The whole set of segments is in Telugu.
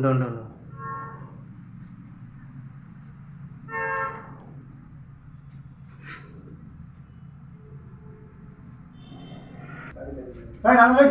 ఉండు ఉండు ఉండు వర్ధిల్లాలి,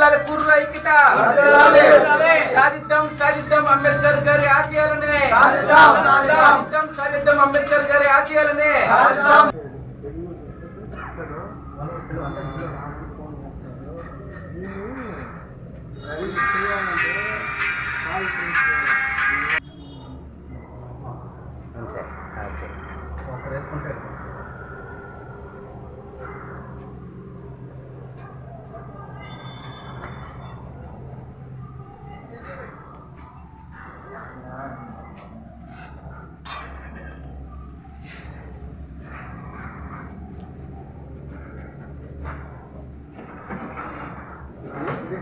వర్ధిల్లాలి, పూర్వ ఐక్యత. సాధిద్దాం సాధిద్దాం అంబేద్కర్ గారి ఆశయాలనే. సాధిద్దాం, సాధిద్దాం. సాధిద్దాం సాధిద్దాం అంబేద్కర్ గారి ఆశయాలనే. అంతే ఓకే ಜೈ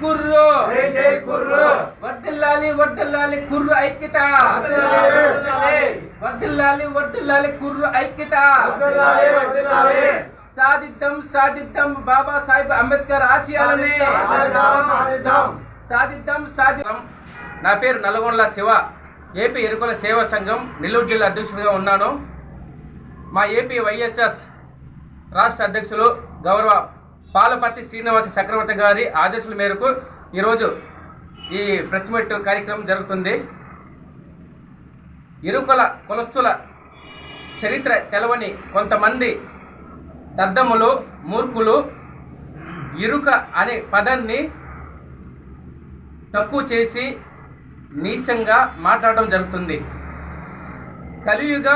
ಕುರ್ರು ಜೈ ಜೈ ಕುರ್ರು ಒಡ್ಡಲ್ಲಾಲಿ ಒಡ್ಡಲ್ಲಾಲಿ ಕುರ್ರು ಐಕ್ಯತ ಒಡ್ಡಲ್ಲಾಲಿ ಒಡ್ಡಲ್ಲಾಲಿ ಕುರ್ರು ಐಕ್ಯತ ಸಾಧಿದ್ದಂ ಸಾಧಿದ್ದಂ ಬಾಬಾ ಸಾಹೇಬ್ ಅಂಬೇಡ್ಕರ್ ಆಶಯಾಲನೆ సాధిద్దాం సాధిద్దాం. నా పేరు నల్గొండల శివ. ఏపీ ఎరుకుల సేవా సంఘం నెల్లూరు జిల్లా అధ్యక్షుడిగా ఉన్నాను. మా ఏపీ వైఎస్ఎస్ రాష్ట్ర అధ్యక్షులు గౌరవ పాలపర్తి శ్రీనివాస చక్రవర్తి గారి ఆదేశాల మేరకు ఈరోజు ఈ ప్రెస్ మీట్ కార్యక్రమం జరుగుతుంది. ఇరుకుల కులస్తుల చరిత్ర తెలవని కొంతమంది దద్దములు మూర్ఖులు ఇరుక అనే పదాన్ని తక్కువ చేసి నీచంగా మాట్లాడడం జరుగుతుంది. కలియుగ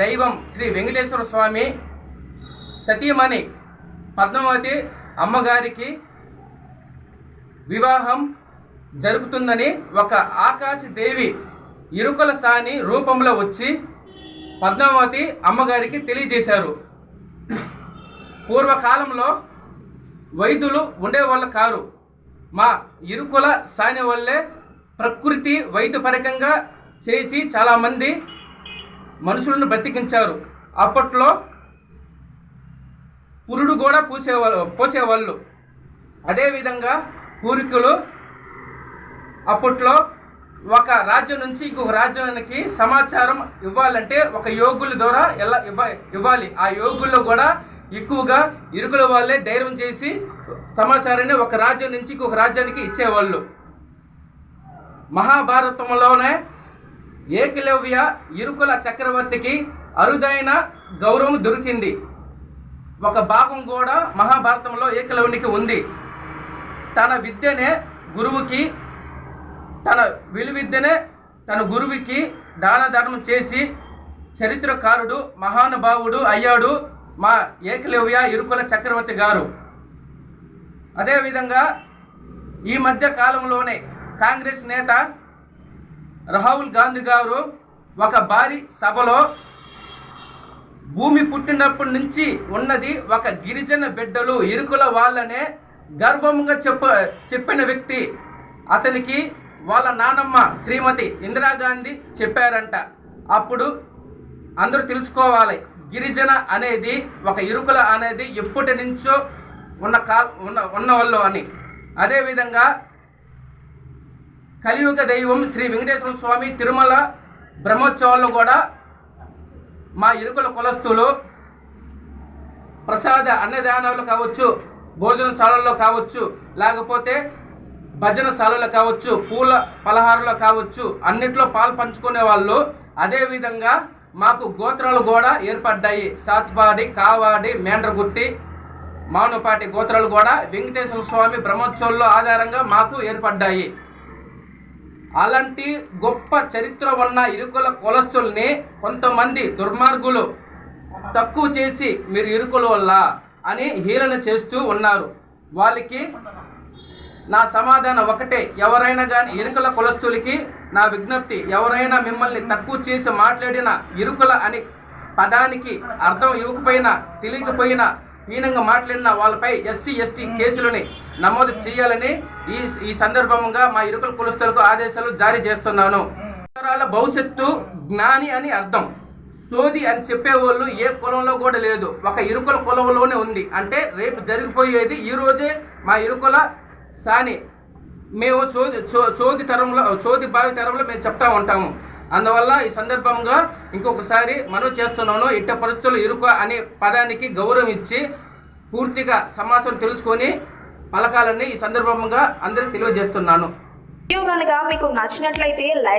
దైవం శ్రీ వెంకటేశ్వర స్వామి సతీమణి పద్మావతి అమ్మగారికి వివాహం జరుగుతుందని ఒక ఆకాశ దేవి ఇరుకల సాని రూపంలో వచ్చి పద్మావతి అమ్మగారికి తెలియజేశారు. పూర్వకాలంలో వైద్యులు ఉండేవాళ్ళు కారు. మా ఇరుకుల సాని వల్లే ప్రకృతి వైద్యపరకంగా చేసి చాలామంది మనుషులను బ్రతికించారు. అప్పట్లో పురుడు కూడా పూసేవాళ్ళు పోసేవాళ్ళు. అదేవిధంగా పూర్వీకులు అప్పట్లో ఒక రాజ్యం నుంచి ఇంకొక రాజ్యానికి సమాచారం ఇవ్వాలంటే ఒక యోగుల ద్వారా ఎలా ఇవ్వ ఇవ్వాలి. ఆ యోగుల్లో కూడా ఎక్కువగా ఇరుకుల వాళ్ళే ధైర్యం చేసి సమాచారాన్ని ఒక రాజ్యం నుంచి ఇంకొక రాజ్యానికి ఇచ్చేవాళ్ళు. మహాభారతంలోనే ఏకలవ్య ఇరుకుల చక్రవర్తికి అరుదైన గౌరవం దొరికింది. ఒక భాగం కూడా మహాభారతంలో ఏకలవ్యునికి ఉంది. తన విద్యనే గురువుకి తన విలువిద్యనే తన గురువుకి దాన ధర్మం చేసి చరిత్రకారుడు మహానుభావుడు అయ్యాడు. మా ఏకలవ్య ఇరుకుల చక్రవర్తి గారు. అదేవిధంగా ఈ మధ్య కాలంలోనే కాంగ్రెస్ నేత రాహుల్ గాంధీ గారు ఒక భారీ సభలో భూమి పుట్టినప్పటి నుంచి ఉన్నది ఒక గిరిజన బిడ్డలు ఇరుకుల వాళ్ళనే గర్వంగా చెప్ప చెప్పిన వ్యక్తి. అతనికి వాళ్ళ నానమ్మ శ్రీమతి ఇందిరాగాంధీ చెప్పారంట. అప్పుడు అందరూ తెలుసుకోవాలి. గిరిజన అనేది ఒక ఇరుకుల అనేది ఎప్పటి నుంచో ఉన్న కా ఉన్న ఉన్నవాళ్ళు అని. అదేవిధంగా కలియుగ దైవం శ్రీ వెంకటేశ్వర స్వామి తిరుమల బ్రహ్మోత్సవాల్లో కూడా మా ఇరుకుల కులస్తులు ప్రసాద అన్నదానాలు కావచ్చు భోజనశాలల్లో కావచ్చు లేకపోతే భజనశాలలో కావచ్చు పూల పలహారంలో కావచ్చు అన్నిట్లో పాలు పంచుకునే వాళ్ళు. అదేవిధంగా మాకు గోత్రాలు కూడా ఏర్పడ్డాయి. సాత్పాడి కావాడి మేండ్రగుట్టి మానుపాటి గోత్రాలు కూడా వెంకటేశ్వర స్వామి బ్రహ్మోత్సవంలో ఆధారంగా మాకు ఏర్పడ్డాయి. అలాంటి గొప్ప చరిత్ర ఉన్న ఇరుకుల కులస్తుల్ని కొంతమంది దుర్మార్గులు తక్కువ చేసి మీరు ఇరుకుల వల్ల అని హీలన చేస్తూ ఉన్నారు. వాళ్ళకి నా సమాధానం ఒకటే. ఎవరైనా కానీ ఇరుకుల కులస్తులకి నా విజ్ఞప్తి ఎవరైనా మిమ్మల్ని తక్కువ చేసి మాట్లాడిన ఇరుకుల అని పదానికి అర్థం ఇవ్వకపోయినా తెలియకపోయినా హీనంగా మాట్లాడిన వాళ్ళపై ఎస్సీ ఎస్టీ కేసులని నమోదు చేయాలని ఈ ఈ సందర్భంగా మా ఇరుకుల కులస్తులకు ఆదేశాలు జారీ చేస్తున్నాను. భవిష్యత్తు జ్ఞాని అని అర్థం. సోది అని చెప్పేవాళ్ళు ఏ కులంలో కూడా లేదు. ఒక ఇరుకుల కులంలోనే ఉంది. అంటే రేపు జరిగిపోయేది ఈ రోజే మా ఇరుకుల సాని మేము సోది సోది తరంలో సోది భావి తరంలో మేము చెప్తా ఉంటాము. అందువల్ల ఈ సందర్భంగా ఇంకొకసారి మనం చేస్తున్నాను ఇట్ట పరిస్థితులు ఇరుక అనే పదానికి గౌరవం ఇచ్చి పూర్తిగా సమాచారం తెలుసుకొని పలకాలని ఈ సందర్భంగా అందరికీ తెలియజేస్తున్నాను. మీకు నచ్చినట్లయితే లైక్